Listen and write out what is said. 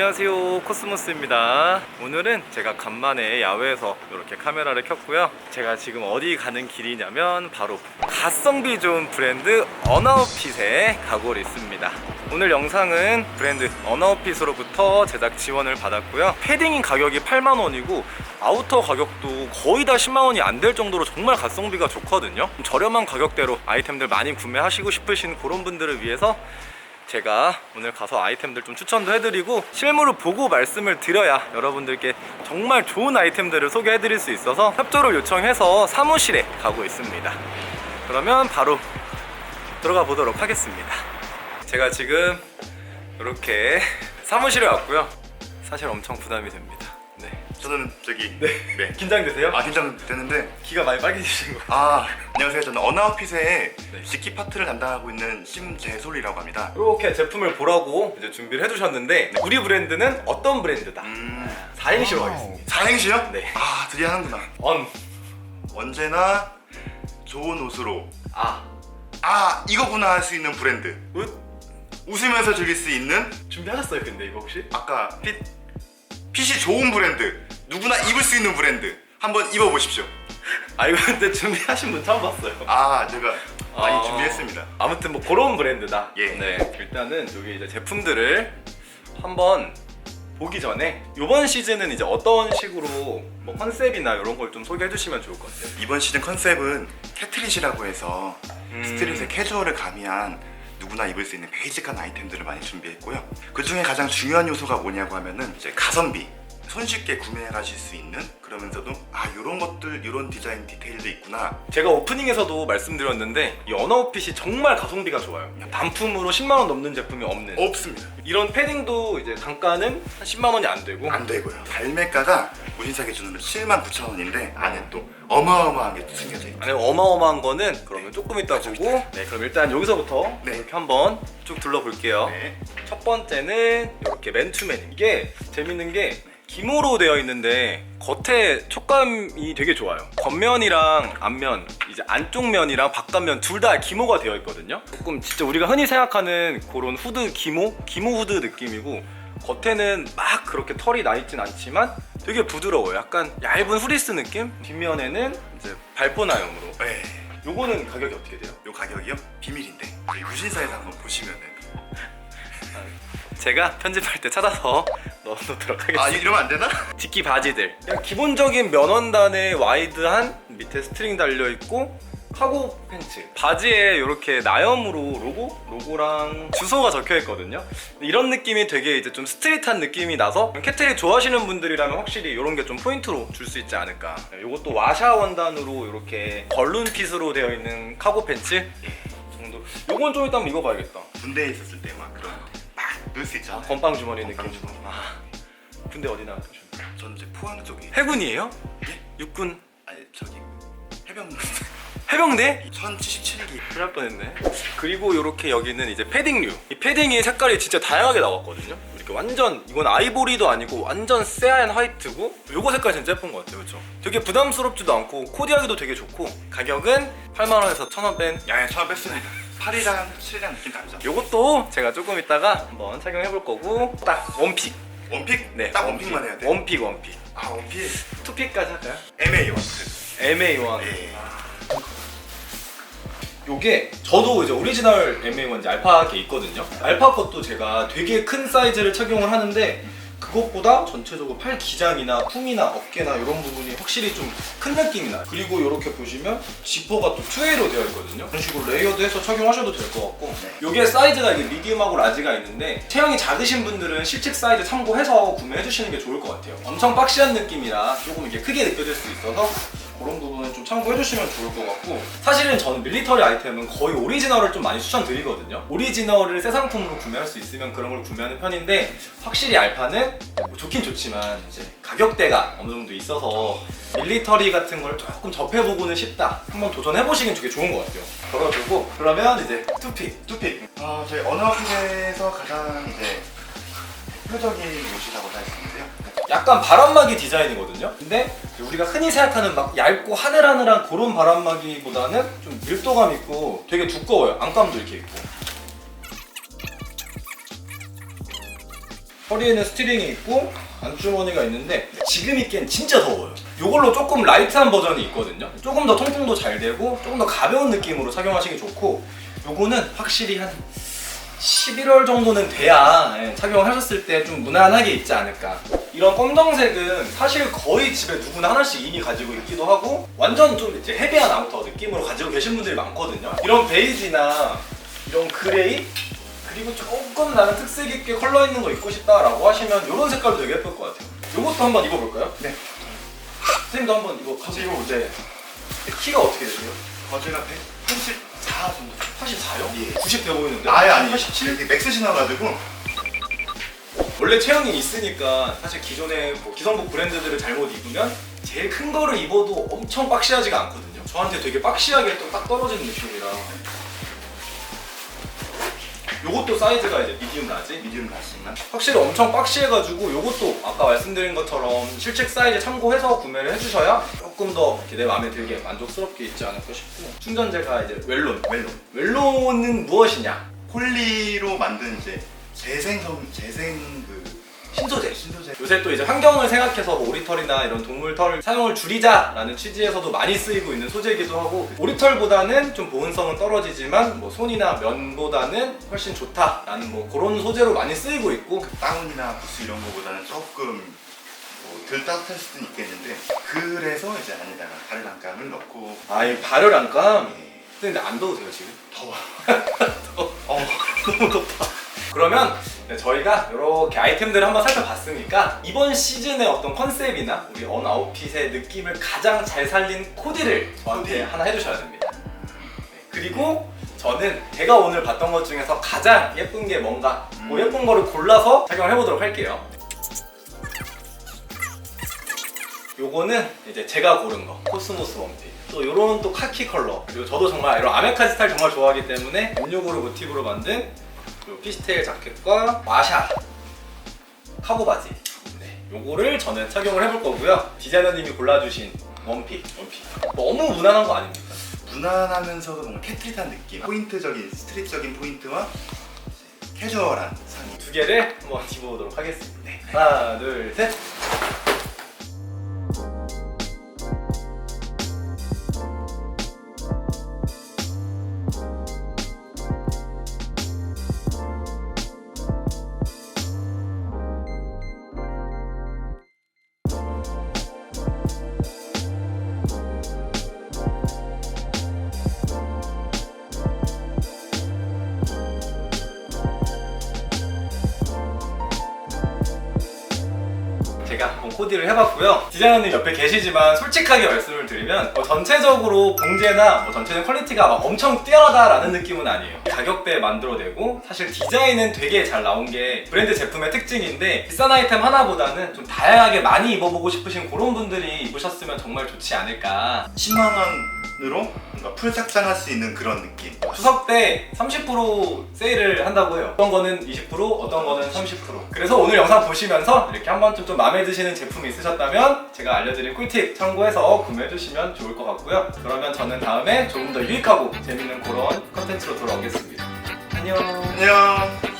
안녕하세요. 코스모스입니다. 오늘은 제가 간만에 야외에서 이렇게 카메라를 켰고요. 제가 지금 어디 가는 길이냐면 바로 가성비 좋은 브랜드 언아웃핏에 가고 있습니다. 오늘 영상은 브랜드 언아웃핏으로부터 제작 지원을 받았고요. 패딩인 가격이 8만원이고 아우터 가격도 거의 다 10만원이 안 될 정도로 정말 가성비가 좋거든요. 저렴한 가격대로 아이템들 많이 구매하시고 싶으신 그런 분들을 위해서 제가 오늘 가서 아이템들 좀 추천도 해드리고 실물을 보고 말씀을 드려야 여러분들께 정말 좋은 아이템들을 소개해드릴 수 있어서 협조를 요청해서 사무실에 가고 있습니다. 그러면 바로 들어가 보도록 하겠습니다. 제가 지금 이렇게 사무실에 왔고요. 사실 엄청 부담이 됩니다. 네. 저는 저기 네. 네. 긴장되세요? 아 긴장되는데 귀가 많이 빨개지신 거. 아 안녕하세요 저는 언아웃핏의 네. 직기 파트를 담당하고 있는 심재솔이라고 합니다 이렇게 제품을 보라고 이제 준비를 해주셨는데 우리 브랜드는 어떤 브랜드다? 음 4행시로 하겠습니다. 사행시요? 네. 아 드디어 하는구나 언, 언제나 좋은 옷으로 아, 아 이거구나 할 수 있는 브랜드 웃. 웃으면서 즐길 수 있는 준비하셨어요 근데 이거 혹시? 아까 핏 핏이 좋은 브랜드 누구나 입을 수 있는 브랜드 한번 입어보십시오 아 이거 근데 준비하신 분 처음 봤어요 아 제가 많이 아. 준비했습니다 아무튼 뭐 그런 브랜드다 예. 네 일단은 여기 이제 제품들을 한번 보기 전에 이번 시즌은 이제 어떤 식으로 뭐 컨셉이나 이런 걸 좀 소개해 주시면 좋을 것 같아요 이번 시즌 컨셉은 캐트릿이라고 해서 음. 스트릿의 캐주얼을 가미한 누구나 입을 수 있는 베이직한 아이템들을 많이 준비했고요. 그 중에 가장 중요한 요소가 뭐냐고 하면은 이제 가성비. 손쉽게 구매해 가실 수 있는 그러면서도 아 이런 것들 이런 디자인 디테일도 있구나. 제가 오프닝에서도 말씀드렸는데 이 언어핏이 정말 가성비가 좋아요. 단품으로 10만 원 넘는 제품이 없는. 없습니다. 이런 패딩도 이제 단가는 한 10만 원이 안 되고. 안 되고요. 발매가가 무신사 기준으로 7만 9천 원인데 안에 또 어마어마하게 숨겨져 있죠. 안에 어마어마한 거는 그러면 조금 이따 보고. 네 그럼 일단 여기서부터 네. 이렇게 한번 쭉 둘러볼게요. 네. 첫 번째는 이렇게 맨투맨 이게 재밌는 게 기모로 되어 있는데 겉에 촉감이 되게 좋아요 겉면이랑 앞면 이제 안쪽 면이랑 바깥면 둘 다 기모가 되어 있거든요 조금 진짜 우리가 흔히 생각하는 그런 후드 기모? 기모 후드 느낌이고 겉에는 막 그렇게 털이 나 있진 않지만 되게 부드러워요 약간 얇은 후리스 느낌? 뒷면에는 이제 발포나염으로 네. 요거는 가격이 어떻게 돼요? 요 가격이요? 비밀인데 저희 무신사에서 한번 보시면은 제가 편집할 때 찾아서 넣어놓도록 하겠습니다. 아 이러면 안 되나? 직기 바지들. 그냥 기본적인 면원단에 와이드한 밑에 스트링 달려있고 카고 팬츠. 바지에 이렇게 나염으로 로고? 로고랑 주소가 적혀있거든요. 이런 느낌이 되게 이제 좀 스트릿한 느낌이 나서 캐트리 좋아하시는 분들이라면 확실히 이런 게 좀 포인트로 줄 수 있지 않을까. 이것도 와샤 원단으로 이렇게 벌룬 핏으로 되어 있는 카고 팬츠? 이 정도. 요건 좀 이따 한번 입어봐야겠다. 군대에 있었을 때막 그런 막 넣을 수 있잖아요 건빵 주머니 느낌 주머니. 아, 근데 어디 나왔죠? 저는 이제 포항 쪽에 해군이에요? 예? 육군 아니 저기 해병 해병대? 1077기 큰일 날 뻔했네 그리고 이렇게 여기는 이제 패딩류 이 패딩이 색깔이 진짜 다양하게 나왔거든요 이렇게 완전 이건 아이보리도 아니고 완전 새하얀 화이트고 요거 색깔 진짜 예쁜 것 같아요 그렇죠? 되게 부담스럽지도 않고 코디하기도 되게 좋고 가격은 8만원에서 1,000원 뺀 야야 처음 뺐습니다 팔이랑 칠이랑 느낌 다르죠? 요것도 제가 조금 이따가 한번 착용해 볼 거고 딱 원픽 원픽? 네 딱 원픽만 해야 돼? 원픽 원픽 아 원픽 투픽까지 할까요? MA 원 MA1 예. 요게 저도 이제 오리지널 MA1 알파 게 있거든요. 알파 것도 제가 되게 큰 사이즈를 착용을 하는데 그것보다 전체적으로 팔 기장이나 품이나 어깨나 이런 부분이 확실히 좀 큰 느낌이 나요. 그리고 이렇게 보시면 지퍼가 또 2A로 되어 있거든요. 그런 식으로 레이어드해서 착용하셔도 될 것 같고 네. 요게 사이즈가 이게 미디움하고 라지가 있는데 체형이 작으신 분들은 실측 사이즈 참고해서 구매해 주시는 게 좋을 것 같아요. 엄청 박시한 느낌이라 조금 이게 크게 느껴질 수 있어서 그런 부분은 좀 참고해 주시면 좋을 것 같고 사실은 저는 밀리터리 아이템은 거의 오리지널을 좀 많이 추천드리거든요. 오리지널을 새 상품으로 구매할 수 있으면 그런 걸 구매하는 편인데 확실히 알파는 뭐 좋긴 좋지만 이제 가격대가 어느 정도 있어서 밀리터리 같은 걸 조금 접해보고는 싶다. 한번 도전해보시긴 되게 좋은 것 같아요. 걸어두고 그러면 이제 투픽 투픽 어, 저희 언어학에서 가장 이제 대표적인 옷이라고 할수 있는데요 약간 바람막이 디자인이거든요. 근데 우리가 흔히 생각하는 막 얇고 하늘하늘한 그런 바람막이보다는 좀 밀도감 있고 되게 두꺼워요. 안감도 이렇게 있고. 허리에는 스티링이 있고 안주머니가 있는데 지금 입기엔 진짜 더워요. 이걸로 조금 라이트한 버전이 있거든요. 조금 더 통풍도 잘 되고 조금 더 가벼운 느낌으로 착용하시기 좋고 요거는 확실히 한 11월 정도는 돼야 예, 착용하셨을 때 좀 무난하게 입지 않을까. 이런 검정색은 사실 거의 집에 누구나 하나씩 이미 가지고 있기도 하고 완전 좀 이제 헤비한 아우터 느낌으로 가지고 계신 분들이 많거든요. 이런 베이지나 이런 그레이 그리고 조금 나는 특색 있게 컬러 있는 거 입고 싶다라고 하시면 이런 색깔도 되게 예쁠 것 같아요. 이것도 한번 입어볼까요? 네. 선생님도 한번 이거 같이 입어보세요. 키가 어떻게 되세요? 거제가 184 정도. 84요? 예. 90돼 보이는데? 아예 아니. 87? 이게 맥스 신어가지고 원래 체형이 있으니까 사실 기존의 뭐 기성복 브랜드들을 잘못 입으면 제일 큰 거를 입어도 엄청 박시하지가 않거든요. 저한테 되게 박시하게 또 딱 떨어지는 느낌이라. 요것도 사이즈가 이제 미디움 나지? 미디움 라시나 확실히 엄청 박시해가지고 요것도 아까 말씀드린 것처럼 실책 사이즈 참고해서 구매를 해주셔야 조금 더 이렇게 내 마음에 들게 만족스럽게 입지 않을까 싶고 충전재가 이제 웰론 멜론. 웰론은 무엇이냐? 폴리로 만든 이제 재생 성 재생 그 신소재 신소재. 요새 또 이제 환경을 생각해서 뭐 오리털이나 이런 동물 털 사용을 줄이자라는 취지에서도 많이 쓰이고 있는 소재이기도 하고 오리털보다는 좀 보온성은 떨어지지만 뭐 손이나 면보다는 훨씬 좋다라는 뭐 그런 소재로 많이 쓰이고 있고 다운이나 부스 이런 거보다는 조금 뭐덜 따뜻할 수도 있겠는데 그래서 이제 안에다가 발을 안감을 넣고 아이 발열 안감 예, 근데 안 더우세요 지금? 더워. 어, 너무 덥다. 그러면 네, 저희가 이렇게 아이템들을 한번 살펴봤으니까 이번 시즌의 어떤 컨셉이나 우리 언 아웃핏의 느낌을 가장 잘 살린 코디를 저한테. 하나 해주셔야 됩니다. 네, 그리고 저는 제가 오늘 봤던 것 중에서 가장 예쁜 게 뭔가 그 음. 예쁜 거를 골라서 착용을 해보도록 할게요. 요거는 이제 제가 고른 거 코스모스 원피 또 요런 또 카키 컬러 그리고 저도 정말 이런 아메카지 스타일 정말 좋아하기 때문에 연료고를 모티브로 만든 요 피시테일 자켓과 마샤 카고 바지 네, 요거를 저는 착용을 해볼 거고요 디자이너님이 골라주신 원피 원피 너무 무난한 거 아닙니까? 무난하면서도 뭔가 캐트릿한 느낌. 포인트적인 스트릿적인 포인트와 캐주얼한 상의. 두 개를 한번 입어보도록 하겠습니다 네. 하나 둘셋 제가 한번 코디를 해봤고요. 디자이너님 옆에 계시지만 솔직하게 말씀을 드리면 뭐 전체적으로 봉제나 뭐 전체적인 퀄리티가 막 엄청 뛰어나다라는 느낌은 아니에요. 가격대에 만들어내고 사실 디자인은 되게 잘 나온 게 브랜드 제품의 특징인데 비싼 아이템 하나보다는 좀 다양하게 많이 입어보고 싶으신 그런 분들이 입으셨으면 정말 좋지 않을까. 10만 원 으로 뭔가 풀 착장할 수 있는 그런 느낌. 추석 때 30% 세일을 한다고 해요. 어떤 거는 20%, 어떤 거는 30%. 그래서 오늘 영상 보시면서 이렇게 한 번쯤 좀 마음에 드시는 제품이 있으셨다면 제가 알려드린 꿀팁 참고해서 구매해 주시면 좋을 것 같고요. 그러면 저는 다음에 조금 더 유익하고 재밌는 그런 컨텐츠로 돌아오겠습니다. 안녕. 안녕.